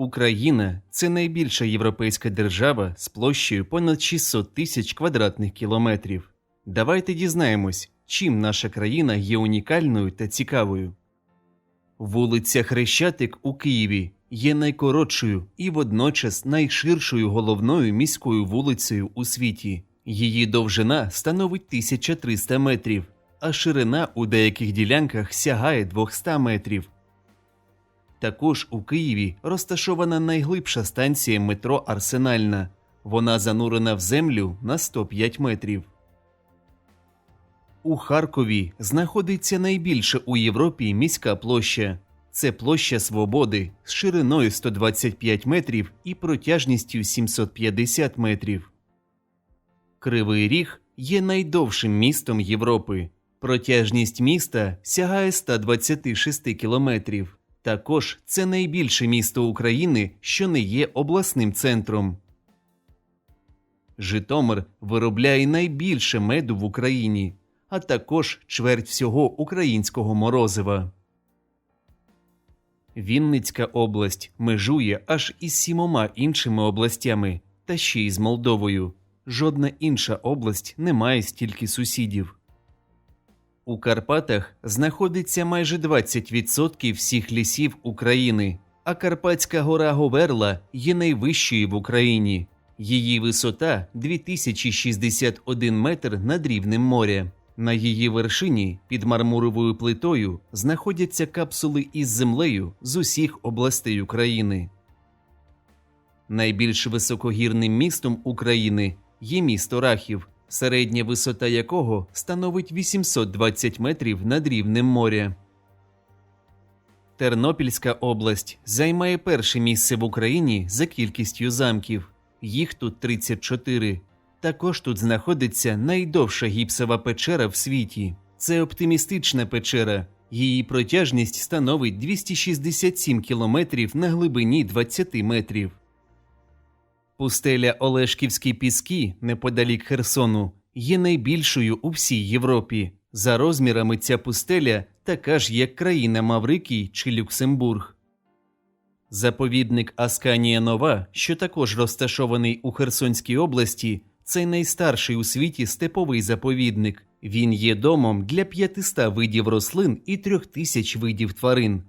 Україна це найбільша європейська держава з площею понад 600 тисяч квадратних кілометрів. Давайте дізнаємось, чим наша країна є унікальною та цікавою. Вулиця Хрещатик у Києві є найкоротшою і водночас найширшою головною міською вулицею у світі. Її довжина становить 1300 метрів, а ширина у деяких ділянках сягає 200 метрів. Також у Києві розташована найглибша станція метро Арсенальна. Вона занурена в землю на 105 метрів. У Харкові знаходиться найбільша у Європі міська площа. Це площа Свободи з шириною 125 метрів і протяжністю 750 метрів. Кривий Ріг є найдовшим містом Європи. Протяжність міста сягає 126 кілометрів. Також це найбільше місто України, що не є обласним центром. Житомир виробляє найбільше меду в Україні, а також чверть всього українського морозива. Вінницька область межує аж із сімома іншими областями та ще й з Молдовою. Жодна інша область не має стільки сусідів. У Карпатах знаходиться майже 20% всіх лісів України, а Карпатська гора Говерла є найвищою в Україні. Її висота 2061 метр над рівнем моря. На її вершині під мармуровою плитою знаходяться капсули із землею з усіх областей України. Найбільш високогірним містом України є місто Рахів, середня висота якого становить 820 метрів над рівнем моря. Тернопільська область займає перше місце в Україні за кількістю замків. Їх тут 34. Також тут знаходиться найдовша гіпсова печера в світі. Це оптимістична печера. Її протяжність становить 267 кілометрів на глибині 20 метрів. Пустеля Олешківські піски неподалік Херсону є найбільшою у всій Європі. За розмірами ця пустеля така ж, як країна Маврикій чи Люксембург. Заповідник Асканія Нова, що також розташований у Херсонській області, це найстарший у світі степовий заповідник. Він є домом для 500 видів рослин і 3000 видів тварин.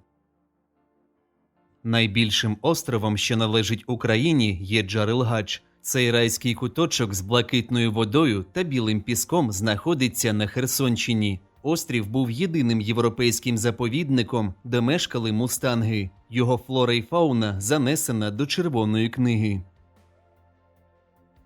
Найбільшим островом, що належить Україні, є Джарелгач. Цей райський куточок з блакитною водою та білим піском знаходиться на Херсонщині. Острів був єдиним європейським заповідником, де мешкали мустанги. Його флора й фауна занесена до Червоної книги.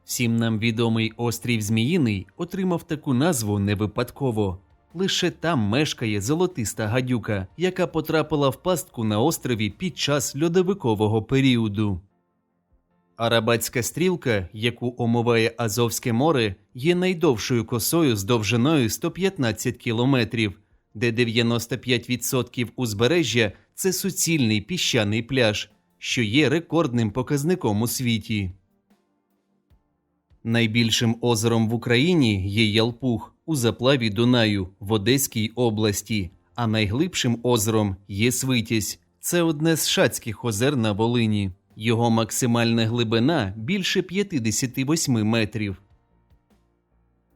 Всім нам відомий острів Зміїний отримав таку назву не випадково. Лише там мешкає золотиста гадюка, яка потрапила в пастку на острові під час льодовикового періоду. Арабатська стрілка, яку омиває Азовське море, є найдовшою косою з довжиною 115 кілометрів, де 95% узбережжя це суцільний піщаний пляж, що є рекордним показником у світі. Найбільшим озером в Україні є Ялпух у заплаві Дунаю в Одеській області, а найглибшим озером є Свитязь. Це одне з шацьких озер на Волині. Його максимальна глибина більше 58 метрів.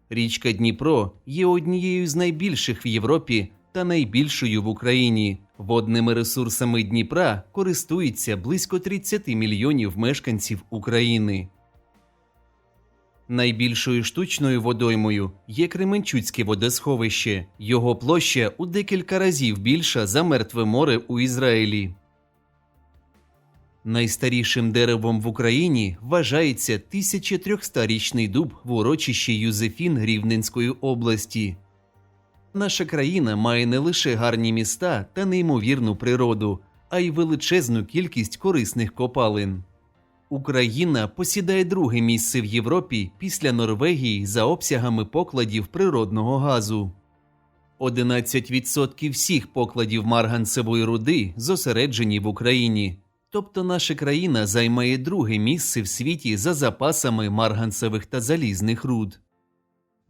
Річка Дніпро є однією з найбільших в Європі та найбільшою в Україні. Водними ресурсами Дніпра користується близько 30 мільйонів мешканців України. Найбільшою штучною водоймою є Кременчуцьке водосховище. Його площа у декілька разів більша за мертве море у Ізраїлі. Найстарішим деревом в Україні вважається 1300-річний дуб в урочищі Юзефін Рівненської області. Наша країна має не лише гарні міста та неймовірну природу, а й величезну кількість корисних копалин. Україна посідає друге місце в Європі після Норвегії за обсягами покладів природного газу. 11% всіх покладів марганцевої руди зосереджені в Україні. Тобто наша країна займає друге місце в світі за запасами марганцевих та залізних руд.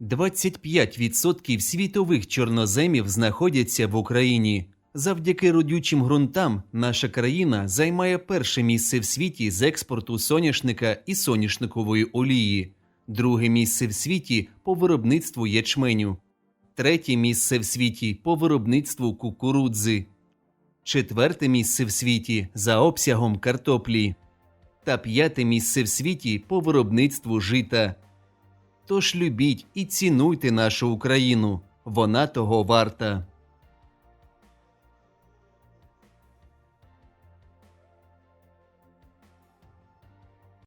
25% світових чорноземів знаходяться в Україні, Завдяки родючим ґрунтам наша країна займає перше місце в світі з експорту соняшника і соняшникової олії, друге місце в світі по виробництву ячменю, третє місце в світі по виробництву кукурудзи, четверте місце в світі за обсягом картоплі. Та п'яте місце в світі по виробництву жита. Тож любіть і цінуйте нашу Україну, вона того варта.